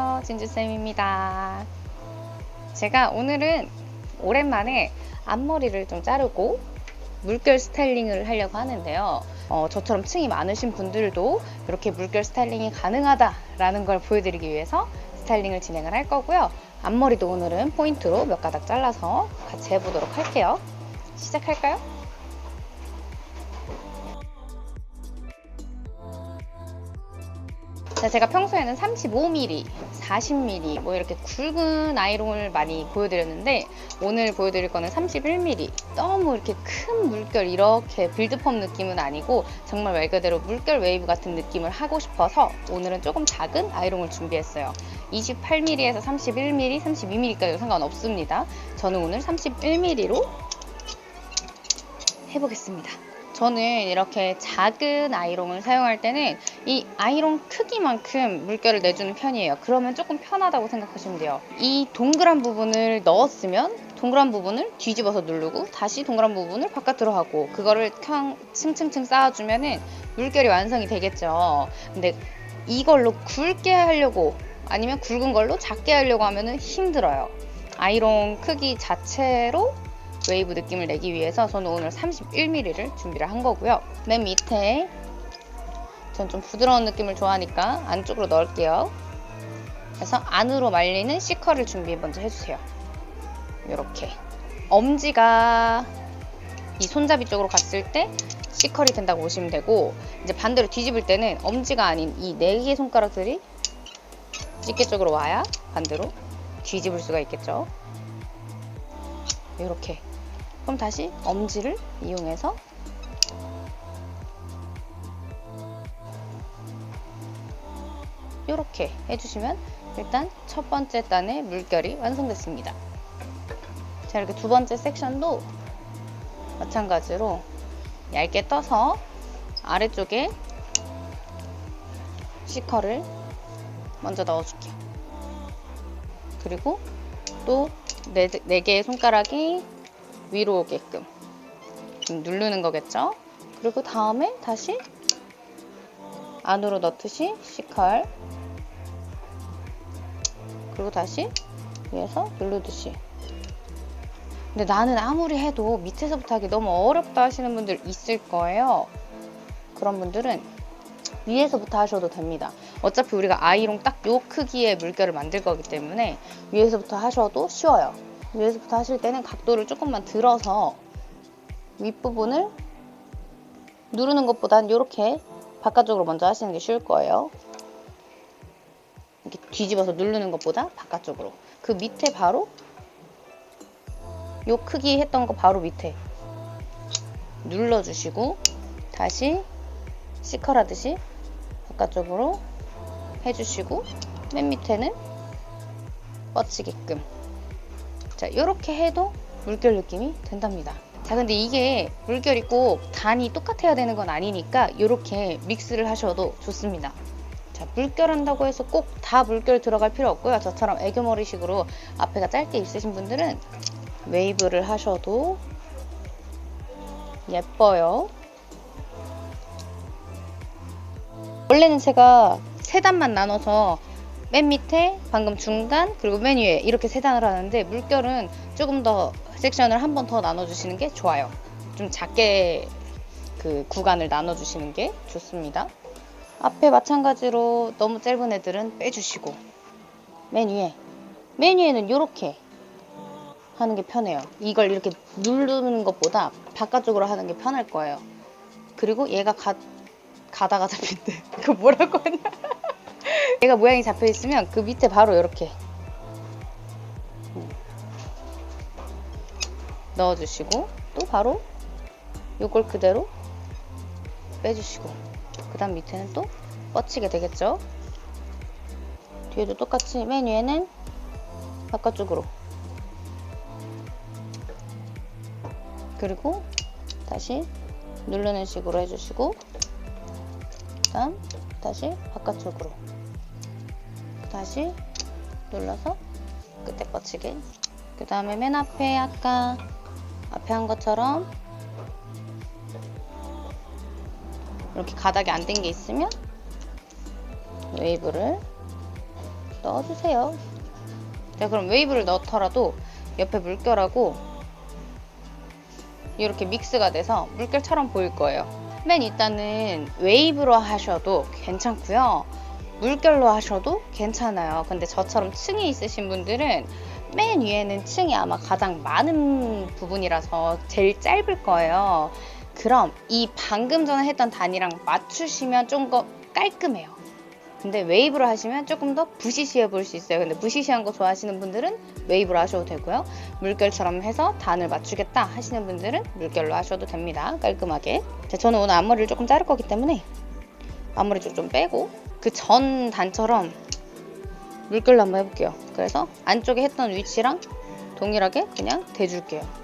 안녕하세요. 진주쌤입니다. 제가 오늘은 오랜만에 앞머리를 좀 자르고 물결 스타일링을 하려고 하는데요. 어, 저처럼 층이 많으신 분들도 이렇게 물결 스타일링이 가능하다라는 걸 보여드리기 위해서 스타일링을 진행을 할 거고요. 앞머리도 오늘은 포인트로 몇 가닥 잘라서 같이 해보도록 할게요. 시작할까요? 제가 평소에는 35mm, 40mm 뭐 이렇게 굵은 아이롱을 많이 보여드렸는데 오늘 보여드릴 거는 31mm 너무 이렇게 큰 물결 이렇게 빌드펌 느낌은 아니고 정말 말 그대로 물결 웨이브 같은 느낌을 하고 싶어서 오늘은 조금 작은 아이롱을 준비했어요. 28mm에서 31mm, 32mm까지 상관없습니다. 저는 오늘 31mm로 해보겠습니다 저는 이렇게 작은 아이롱을 사용할 때는 이 아이롱 크기만큼 물결을 내주는 편이에요. 그러면 조금 편하다고 생각하시면 돼요. 이 동그란 부분을 넣었으면 동그란 부분을 뒤집어서 누르고 다시 동그란 부분을 바깥으로 하고 그거를 층층층 쌓아주면은 물결이 완성이 되겠죠. 근데 이걸로 굵게 하려고 아니면 굵은 걸로 작게 하려고 하면은 힘들어요. 아이롱 크기 자체로 웨이브 느낌을 내기 위해서 저는 오늘 31mm를 준비를 한 거고요. 맨 밑에 전 좀 부드러운 느낌을 좋아하니까 안쪽으로 넣을게요. 그래서 안으로 말리는 C컬을 준비 먼저 해주세요. 이렇게 엄지가 이 손잡이 쪽으로 갔을 때 C컬이 된다고 보시면 되고 이제 반대로 뒤집을 때는 엄지가 아닌 이 네 개의 손가락들이 집게 쪽으로 와야 반대로 뒤집을 수가 있겠죠. 이렇게 그럼 다시 엄지를 이용해서 이렇게 해주시면 일단 첫 번째 단의 물결이 완성됐습니다. 자 이렇게 두 번째 섹션도 마찬가지로 얇게 떠서 아래쪽에 C컬을 먼저 넣어줄게요. 그리고 또 네, 네 개의 손가락이 위로 오게끔 좀 누르는 거겠죠? 그리고 다음에 다시 안으로 넣듯이 C컬. 그리고 다시 위에서 누르듯이. 근데 나는 아무리 해도 밑에서부터 하기 너무 어렵다 하시는 분들 있을 거예요. 그런 분들은 위에서부터 하셔도 됩니다. 어차피 우리가 아이롱 딱 요 크기의 물결을 만들 거기 때문에 위에서부터 하셔도 쉬워요 위에서부터 하실 때는 각도를 조금만 들어서 윗부분을 누르는 것보단 이렇게 바깥쪽으로 먼저 하시는 게 쉬울 거예요. 이렇게 뒤집어서 누르는 것보다 바깥쪽으로. 그 밑에 바로 요 크기 했던 거 바로 밑에 눌러주시고 다시 시컬 하듯이 바깥쪽으로 해주시고 맨 밑에는 뻗치게끔 자, 이렇게 해도 물결 느낌이 된답니다. 자, 근데 이게 물결이 꼭 단이 똑같아야 되는 건 아니니까 이렇게 믹스를 하셔도 좋습니다. 자, 물결 한다고 해서 꼭 다 물결 들어갈 필요 없고요. 저처럼 애교머리식으로 앞에가 짧게 있으신 분들은 웨이브를 하셔도 예뻐요. 원래는 제가 세 단만 나눠서 맨 밑에 방금 중간 그리고 맨 위에 이렇게 세 단을 하는데 물결은 조금 더 섹션을 한 번 더 나눠주시는 게 좋아요. 좀 작게 그 구간을 나눠주시는 게 좋습니다. 앞에 마찬가지로 너무 짧은 애들은 빼주시고 맨 위에 맨 위에는 이렇게 하는 게 편해요. 이걸 이렇게 누르는 것보다 바깥쪽으로 하는 게 편할 거예요. 그리고 얘가 가, 가다가 잡힌대. 그 뭐라고 하냐? 얘가 모양이 잡혀 있으면 그 밑에 바로 이렇게 넣어주시고 또 바로 요걸 그대로 빼주시고 그 다음 밑에는 또 뻗치게 되겠죠? 뒤에도 똑같이 맨 위에는 바깥쪽으로. 그리고 다시 누르는 식으로 해주시고 그 다음 다시 바깥쪽으로 다시 눌러서 끝에 뻗치게 그 다음에 맨 앞에 아까 앞에 한 것처럼 이렇게 가닥이 안 된 게 있으면 웨이브를 넣어주세요. 자, 그럼 웨이브를 넣더라도 옆에 물결하고 이렇게 믹스가 돼서 물결처럼 보일 거예요. 맨 일단은 웨이브로 하셔도 괜찮고요. 물결로 하셔도 괜찮아요. 근데 저처럼 층이 있으신 분들은 맨 위에는 층이 아마 가장 많은 부분이라서 제일 짧을 거예요. 그럼 이 방금 전에 했던 단위랑 맞추시면 좀 더 깔끔해요. 근데 웨이브로 하시면 조금 더 부시시해 보일 수 있어요. 근데 부시시한 거 좋아하시는 분들은 웨이브로 하셔도 되고요. 물결처럼 해서 단을 맞추겠다 하시는 분들은 물결로 하셔도 됩니다. 깔끔하게. 자, 저는 오늘 앞머리를 조금 자를 거기 때문에 앞머리 좀, 좀 빼고 그 전 단처럼 물결로 한번 해볼게요. 그래서 안쪽에 했던 위치랑 동일하게 그냥 대줄게요.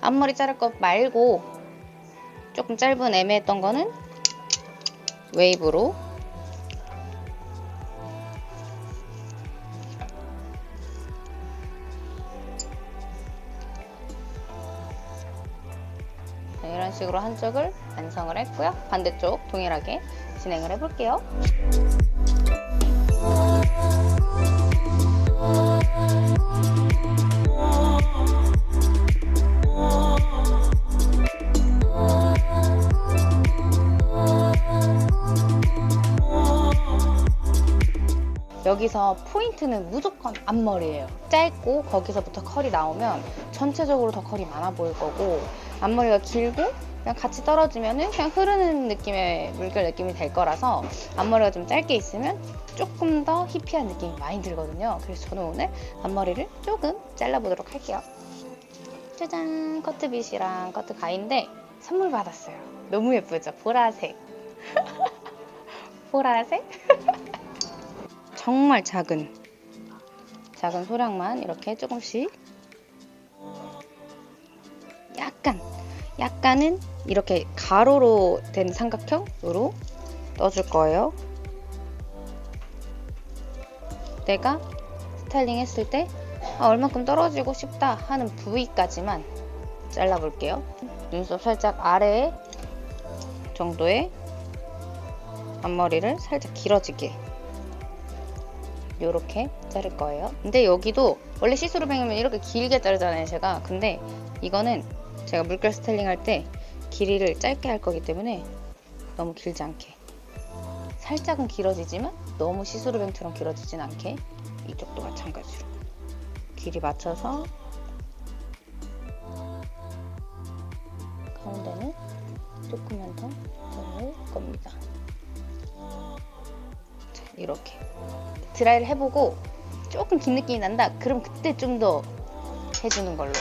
앞머리 자를 것 말고 조금 짧은 애매했던 거는 웨이브로 식으로 한쪽을 완성을 했고요. 반대쪽 동일하게 진행을 해볼게요. 여기서 포인트는 무조건 앞머리예요. 짧고 거기서부터 컬이 나오면 전체적으로 더 컬이 많아 보일 거고 앞머리가 길고 그냥 같이 떨어지면은 그냥 흐르는 느낌의 물결 느낌이 될 거라서 앞머리가 좀 짧게 있으면 조금 더 히피한 느낌이 많이 들거든요. 그래서 저는 오늘 앞머리를 조금 잘라보도록 할게요. 짜잔 커트빗이랑 커트 가인데 선물 받았어요. 너무 예쁘죠? 보라색. 보라색? 정말 작은 작은 소량만 이렇게 조금씩 약간 약간은 이렇게 가로로 된 삼각형으로 넣어줄 거예요. 내가 스타일링 했을 때 아, 얼만큼 떨어지고 싶다 하는 부위까지만 잘라볼게요. 눈썹 살짝 아래 정도의 앞머리를 살짝 길어지게 요렇게 자를 거예요. 근데 여기도 원래 시스루 뱅이면 이렇게 길게 자르잖아요, 제가. 근데 이거는 제가 물결 스타일링 할 때 길이를 짧게 할 거기 때문에 너무 길지 않게. 살짝은 길어지지만 너무 시스루뱅처럼 길어지진 않게 이쪽도 마찬가지로 길이 맞춰서 가운데는 조금만 더 자를 겁니다. 자, 이렇게 드라이를 해보고 조금 긴 느낌이 난다. 그럼 그때 좀 더 해주는 걸로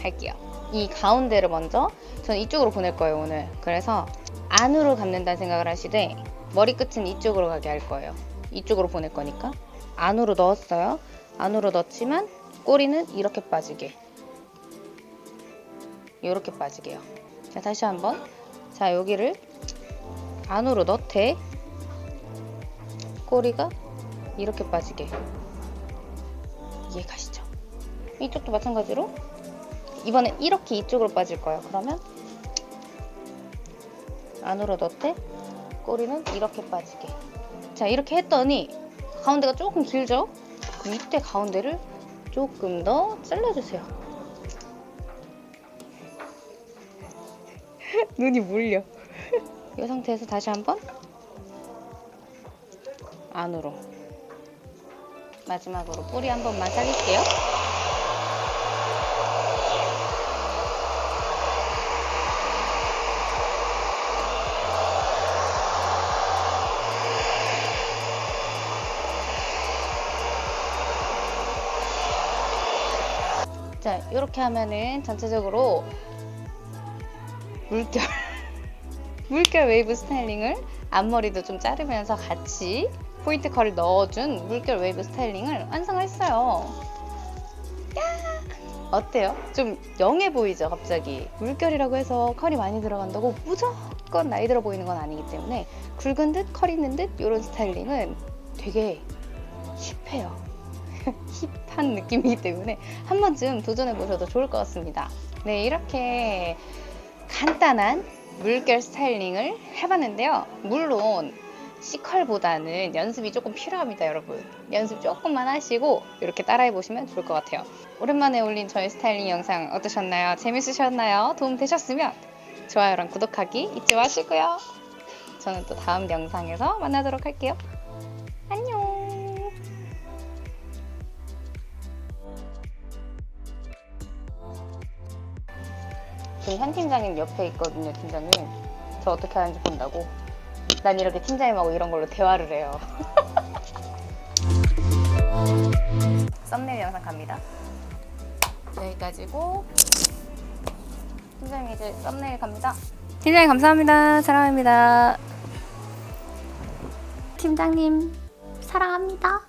할게요. 이 가운데를 먼저 저는 이쪽으로 보낼 거예요 오늘. 그래서 안으로 감는다는 생각을 하시되 머리끝은 이쪽으로 가게 할 거예요. 이쪽으로 보낼 거니까 안으로 넣었어요. 안으로 넣지만 꼬리는 이렇게 빠지게 이렇게 빠지게요. 자 다시 한번 자 여기를 안으로 넣되 꼬리가 이렇게 빠지게 이해 가시죠? 이쪽도 마찬가지로 이번엔 이렇게 이쪽으로 빠질 거예요. 그러면 안으로 넣되 꼬리는 이렇게 빠지게 자 이렇게 했더니 가운데가 조금 길죠? 그럼 이때 가운데를 조금 더 잘라주세요. 눈이 물려. 이 상태에서 다시 한번 안으로 마지막으로 뿌리 한 번만 살릴게요. 자, 이렇게 하면은 전체적으로 물결 물결 웨이브 스타일링을 앞머리도 좀 자르면서 같이 포인트 컬을 넣어준 물결 웨이브 스타일링을 완성했어요. 야! 어때요? 좀 영해 보이죠, 갑자기. 물결이라고 해서 컬이 많이 들어간다고 무조건 나이 들어 보이는 건 아니기 때문에 굵은 듯 컬 있는 듯 이런 스타일링은 되게 힙해요. 힙한 느낌이기 때문에 한 번쯤 도전해 보셔도 좋을 것 같습니다. 네, 이렇게 간단한 물결 스타일링을 해봤는데요. 물론 C컬보다는 연습이 조금 필요합니다, 여러분. 연습 조금만 하시고 이렇게 따라해 보시면 좋을 것 같아요. 오랜만에 올린 저의 스타일링 영상 어떠셨나요? 재밌으셨나요? 도움 되셨으면 좋아요랑 구독하기 잊지 마시고요. 저는 또 다음 영상에서 만나도록 할게요. 저희 현 팀장님 옆에 있거든요, 팀장님. 저 어떻게 하는지 본다고. 난 이렇게 팀장님하고 이런 걸로 대화를 해요. 썸네일 영상 갑니다. 여기까지고 팀장님 이제 썸네일 갑니다. 팀장님 감사합니다. 사랑합니다. 팀장님 사랑합니다.